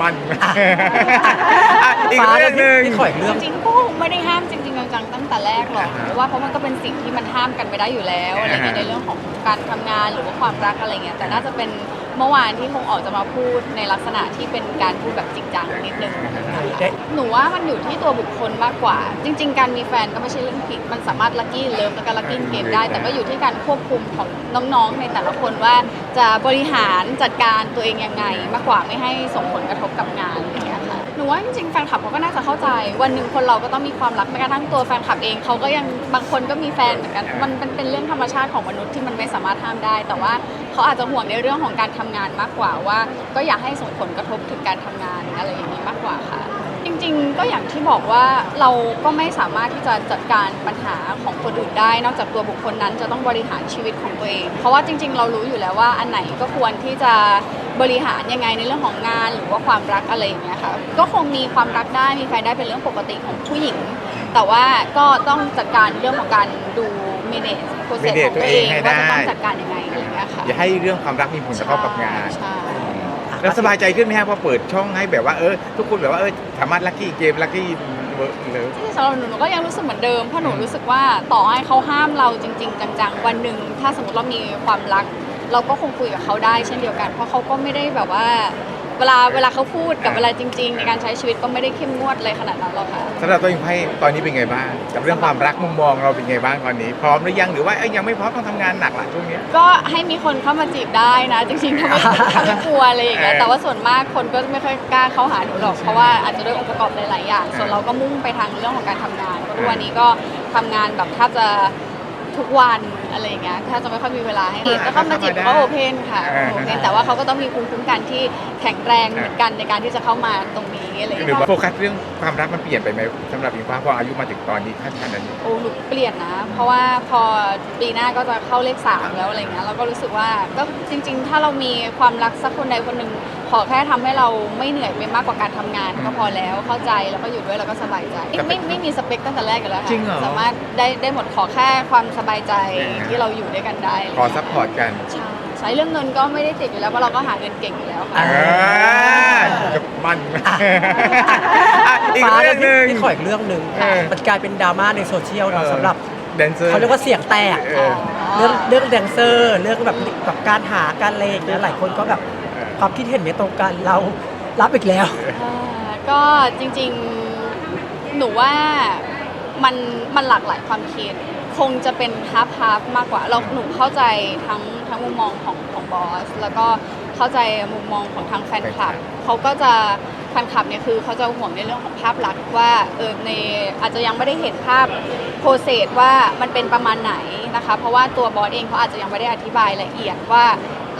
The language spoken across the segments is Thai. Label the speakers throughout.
Speaker 1: มันอะอีก
Speaker 2: ฟ้า
Speaker 1: เรื่องหนึ่ง
Speaker 2: พี่ขออีกเรื่อง
Speaker 3: จริงๆก็คงไม่ได้ห้ามจริงๆจังๆตั้งแต่แรกหรอก
Speaker 1: อ่าฮะ
Speaker 3: เพราะว่าเพราะมันก็เป็นสิ่งที่มันห้ามกันไม่ได้อยู่แล้วอะไรเงี้ย
Speaker 1: อ่าฮะ
Speaker 3: ในเรื่องของการทำงานหรือว่าความรักอะไรเงี้ยแต่น่าจะเป็น เมื่อวานที่คงออกจะมาพูดในลักษณะที่เป็นการพูดแบบจริงจังนิดนึงนะคะหนูว่ามันอยู่ที่ตัวบุคคลมากกว่า จริง ๆ การมีแฟนก็ไม่ใช่เรื่องผิด มันสามารถลัคกี้เลิฟแล้วก็ลัคกี้เกมได้ แต่ก็อยู่ที่การควบคุมของน้องๆในแต่ละคนว่าจะบริหารจัดการตัวเองยังไง มากกว่าไม่ให้ส่งผลกระทบกับงาน นูว่าจริงๆแฟนคลับเขาก็น่าจะเข้าใจ วันหนึ่งคนเราก็ต้องมีความรักแม้กระทั่งตัวแฟนคลับเองเขาก็ยังบางคนก็มีแฟนเหมือนกันมันเป็นเป็นเรื่องธรรมชาติของมนุษย์ที่มันไม่สามารถห้ามได้ แต่ว่าเขาอาจจะห่วงในเรื่องของการทำงานมากกว่าว่า ก็อยากให้ส่งผลกระทบถึงการทำงานอะไรอย่างนี้มากกว่าค่ะ จริงๆ ก็อย่างที่บอกว่าเราก็ไม่สามารถที่จะจัดการปัญหาของคนอื่นได้ นอกจากตัวบุคคลนั้นจะต้องบริหารชีวิตของตัวเอง เพราะว่าจริง ๆ เรารู้อยู่แล้วว่าอันไหนก็ควรที่จะ บริหารยังไงในเรื่องของงานหรือว่าความรักอะไรอย่างเงี้ยค่ะก็คงมีความรักได้มีแฟนได้เป็นเรื่องปกติของผู้หญิง แต่ว่าก็ต้องจัดการเรื่องของการดู manage process ของตัวเอง
Speaker 1: manage ตัวเองให้
Speaker 3: ว่าจะต้อง
Speaker 1: ได้
Speaker 3: จัดการยังไงอะไรอย่างเงี้ยค่ะ
Speaker 1: อย่าให้เรื่องความรักมีผลกระทบกับงาน
Speaker 3: ใช่
Speaker 1: แล้วสบายใจขึ้นไหมฮะพอเปิดช่องให้แบบว่าเออทุกคนแบบว่าเออสามารถลัคกี้เกมลัคกี้เวิร์กเลย
Speaker 3: ที่สำหรับหนูหนูก็ยังรู้สึกเหมือนเดิมเพราะหนูรู้สึกว่าต่อให้เขาห้ามเราจริง ๆ จังๆ วันหนึ่งถ้าสมมติเรามีความรัก เราก็คงคุยกับเขาได้เช่นเดียวกัน เพราะเขาก็ไม่ได้แบบว่า เวลาเวลาเขาพูดกับเวลาจริง ๆ ในการใช้ชีวิตก็ไม่ได้เข้มงวดเลยขนาดนั้นหรอกค่ะ
Speaker 1: สำหรับตัวเองไพ่ตอนนี้เป็นไงบ้าง กับเรื่องความรักมุมมองเราเป็นไงบ้างตอนนี้ พร้อมหรือยังหรือว่าเอ้ยยังไม่พร้อมต้องทำงานหนักหละช่วงเนี้ย
Speaker 3: ก็ให้มีคนเข้ามาจีบได้นะ จริงๆถ้าไม่ถ้าไม่กลัวอะไรอย่างเงี้ย
Speaker 1: เออ
Speaker 3: แต่ว่าส่วนมากคนก็ไม่ค่อยกล้าเข้าหาหนูหรอกเพราะว่าอาจจะด้วยองค์ประกอบหลายๆอย่าง ส่วนเราก็มุ่งไปทางเรื่องของการทำงานเพราะทุกวันนี้ก็ทำงานแบบแทบจะ ทุกวันอะไรอย่างเงี้ยแทบจะไม่ค่อยมีเวลาให้แล้วก็มาจีบก็โอเพนค่ะโอเพนแต่ว่าเขาก็ต้องมีภูมิคุ้มกันที่แข็งแรงเหมือนกันในการที่จะเข้ามาตรงนี้อะไรอย่าง
Speaker 1: หรือ
Speaker 3: เงี้ย
Speaker 1: ว่าโฟกัสเรื่องความรักมันเปลี่ยนไปไหมสำหรับอิงฟ้าพออายุมาถึงตอนนี้ขั้นขนาดนี้
Speaker 3: โอ้หนูเปลี่ยนนะ เพราะว่าพอปีหน้าก็จะเข้าเลขสามแล้วอะไรเงี้ยเราก็รู้สึกว่าก็จริง ๆ ถ้าเรามีความรักสักคนใดคนหนึ่ง ขอแค่ทำให้เราไม่เหนื่อยไปมากกว่าการทำงานก็พอแล้วเข้าใจแล้วก็อยู่ด้วยแล้วก็สบายใจไม่ไม่ไม่มีสเปคตั้งแต่แรกกันแล้วค่ะ
Speaker 1: จริงเหรอ
Speaker 3: สามารถได้ได้หมดขอแค่ความสบายใจ
Speaker 1: อ่า
Speaker 3: ที่เราอยู่ด้วยกันได้
Speaker 1: ขอซัพพอร์ตกัน
Speaker 3: ใช่ใช้เรื่องเงินก็ไม่ได้ติดอยู่แล้วเพราะเราก็หาเงินเก่งอยู่แล้วค่ะ
Speaker 2: อ่า
Speaker 1: อ่ากับมันอะอีก
Speaker 2: ฟ้า
Speaker 1: เรื่องหนึ่ง
Speaker 2: พี่ขออีกเรื่องหนึ่ง
Speaker 1: เออ
Speaker 2: มันกลายเป็นดราม่าในโซเชียลเนอะสำหรับ
Speaker 1: แดนเซอร์
Speaker 2: เขาเรียกว่าเสียงแตก
Speaker 1: เออ
Speaker 2: เรื่องเรื่องแดนเซอร์ เรื่องแบบแบบการหาการอะไรอย่างเงี้ยหลายคนก็แบบ ความคิดเห็นไม่ตรงกันเรารับอีกแล้ว
Speaker 3: อ่าก็จริงๆ หนูว่ามันมันหลากหลายความคิด คงจะเป็นฮาร์ฟฮาร์ฟมากกว่าเราหนูเข้าใจทั้งทั้งมุมมองของของบอส แล้วก็เข้าใจมุมมองของทางแฟนคลับเขาก็จะแฟนคลับเนี่ยคือเขาจะห่วงในเรื่องของภาพลักษณ์ว่าเออในอาจจะยังไม่ได้เห็นภาพโปรเซสว่ามันเป็นประมาณไหนนะคะ เพราะว่าตัวบอสเองเขาอาจจะยังไม่ได้อธิบายละเอียดว่า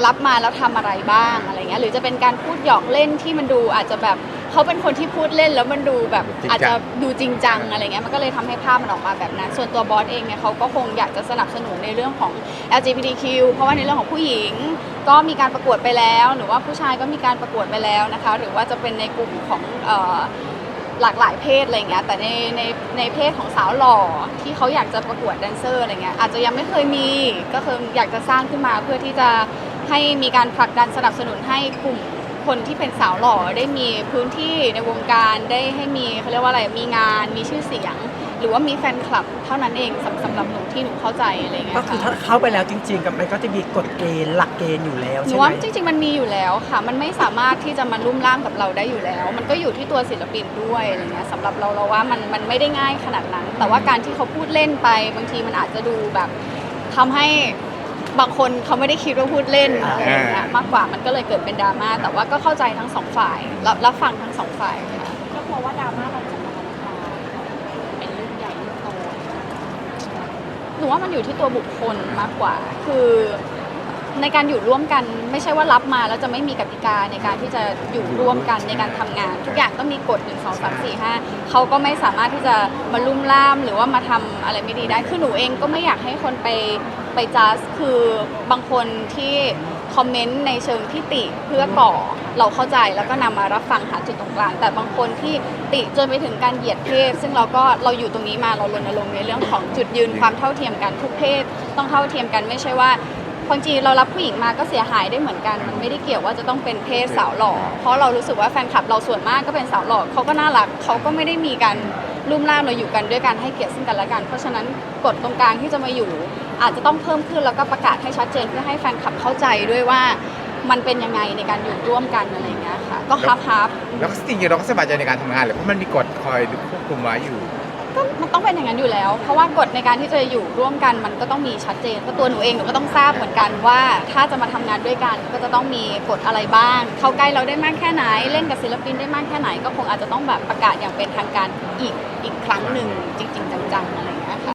Speaker 3: รับมาแล้วทำอะไรบ้างอะไรเงี้ยหรือจะเป็นการพูดหยอกเล่นที่มันดูอาจจะแบบเขาเป็นคนที่พูดเล่นแล้วมันดูแบบ
Speaker 1: จริงจัง
Speaker 3: อาจจะดูจริงจังอะไรเงี้ยมันก็เลยทำให้ภาพมันออกมาแบบนั้น ส่วนตัวบอสเองเนี่ยเขาก็คงอยากจะสนับสนุนในเรื่องของ LGBTQ เพราะว่าในเรื่องของผู้หญิง ก็มีการประกวดไปแล้ว หรือว่าผู้ชายก็มีการประกวดไปแล้วนะคะหรือว่าจะเป็นในกลุ่มของเอ่อหลากหลายเพศอะไรเงี้ยแต่ในในในเพศของสาวหล่อที่เขาอยากจะประกวดแดนเซอร์อะไรเงี้ยอาจจะยังไม่เคยมีก็คืออยากจะสร้างขึ้นมาเพื่อที่จะ ให้มีการผลักดันสนับสนุนให้กลุ่มคนที่เป็นสาวหล่อได้มีพื้นที่ในวงการได้ให้มีเขาเรียกว่าอะไรมีงานมีชื่อเสียง หรือว่ามีแฟนคลับเท่านั้นเองสำสำหรับหนูที่หนูเข้าใจอะไรเงี้ย
Speaker 2: ก็คือถ้า
Speaker 3: ค่ะ
Speaker 2: เข้าไปแล้วจริงๆกับมันก็จะมีกฎเกณฑ์หลักเกณฑ์อยู่แล้ว
Speaker 3: หนู
Speaker 2: ใช่ไหม
Speaker 3: ว่าจริงๆ มันมีอยู่แล้วค่ะ มันไม่สามารถที่จะมาลุ่มล่ามกับเราได้อยู่แล้ว มันก็อยู่ที่ตัวศิลปินด้วยอะไรเงี้ยสำหรับเราเราว่ามันมันไม่ได้ง่ายขนาดนั้น แต่ว่าการที่เขาพูดเล่นไปบางทีมันอาจจะดูแบบทำให้ บางคนเขาไม่ได้คิดว่าพูดเล่นอะไรอย่างเงี้ยมากกว่ามันก็เลยเกิดเป็นดราม่าแต่ว่าก็เข้าใจทั้งสองฝ่ายรับรับฟังทั้งสองฝ่ายค่ะ
Speaker 4: ก็กลัวว่าดราม่ามันจะมาลามเป็นเรื่องใหญ่เรื่องโต
Speaker 3: หนูว่ามันอยู่ที่ตัวบุคคลมากกว่า คือในการอยู่ร่วมกันไม่ใช่ว่ารับมาแล้วจะไม่มีกติกาในการที่จะอยู่ร่วมกันในการทำงาน ทุกอย่างต้องมีกฎ 1 2 3 4 5เขาก็ไม่สามารถที่จะมาลุ่มล่ามหรือว่ามาทำอะไรไม่ดีได้ คือหนูเองก็ไม่อยากให้คนไป ไปจัดคือบางคนที่คอมเมนต์ในเชิงที่ติเพื่อก่อเราเข้าใจแล้วก็นำมารับฟังหาจุดตรงกลาง แต่บางคนที่ติจนไปถึงการเหยียดเพศ ซึ่งเราก็เราอยู่ตรงนี้มาเรารณรงค์ในเรื่องของจุดยืนความเท่าเทียมกันทุกเพศ ต้องเท่าเทียมกันไม่ใช่ว่าบางทีเรารับผู้หญิงมาก็เสียหายได้เหมือนกัน มันไม่ได้เกี่ยวว่าจะต้องเป็นเพศสาวหล่อ เพราะเรารู้สึกว่าแฟนคลับเราส่วนมากก็เป็นสาวหล่อเขาก็น่ารักเขาก็ไม่ได้มีการลุ่มล่ามเราอยู่กันด้วยการให้เกียรติซึ่งกันและกัน เพราะฉะนั้นกฎตรงกลางที่จะมาอยู่ อาจจะต้องเพิ่มขึ้นแล้วก็ประกาศให้ชัดเจนเพื่อให้แฟนคลับเข้าใจด้วยว่ามันเป็นยังไงในการอยู่ร่วมกันอะไรอย่างเงี้ยค่ะ ก็ฮับฮับ
Speaker 1: แล้วก็จริงๆเราก็สบายใจในการทำงานเลยเพราะมันมีกฎคอยควบคุมไว้อยู่
Speaker 3: ก็มันต้องเป็นอย่างนั้นอยู่แล้ว เพราะว่ากฎในการที่จะอยู่ร่วมกันมันก็ต้องมีชัดเจนก็ตัวหนูเองหนูก็ต้องทราบเหมือนกันว่า ถ้าจะมาทำงานด้วยกันก็จะต้องมีกฎอะไรบ้าง เข้าใกล้เราได้มากแค่ไหน เล่นกับศิลปินได้มากแค่ไหน ก็คงอาจจะต้องแบบประกาศอย่างเป็นทางการอีกอีกครั้งหนึ่งจริง ๆ จังๆอะไรอย่างเงี้ย